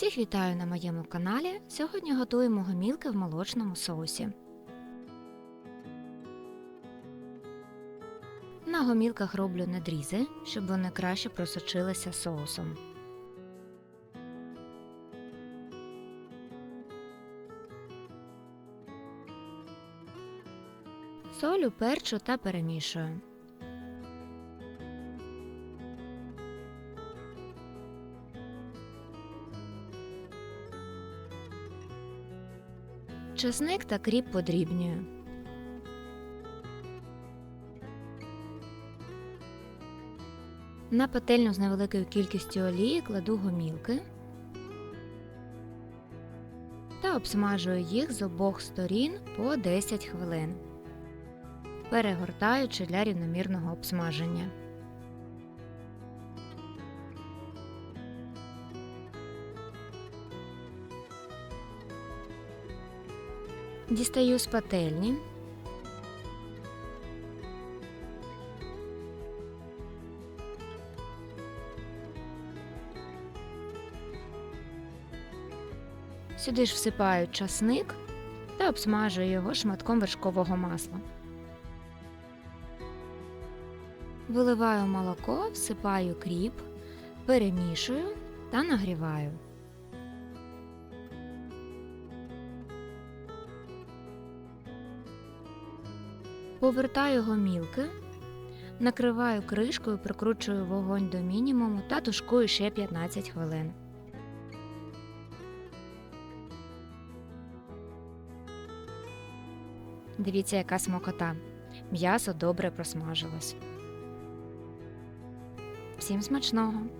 Всіх вітаю на моєму каналі. Сьогодні готуємо гомілки в молочному соусі. На гомілках роблю надрізи, щоб вони краще просочилися соусом. Солю, перчу та перемішую. Чесник та кріп подрібнюю. На пательню з невеликою кількістю олії кладу гомілки та обсмажую їх з обох сторін по 10 хвилин, перегортаючи для рівномірного обсмаження. Дістаю з пательні. Сюди ж всипаю часник та обсмажую його шматком вершкового масла. Виливаю молоко, всипаю кріп, перемішую та нагріваю. Повертаю гомілки, накриваю кришкою, прикручую вогонь до мінімуму та тушкую ще 15 хвилин. Дивіться, яка смакота. М'ясо добре просмажилось. Всім смачного!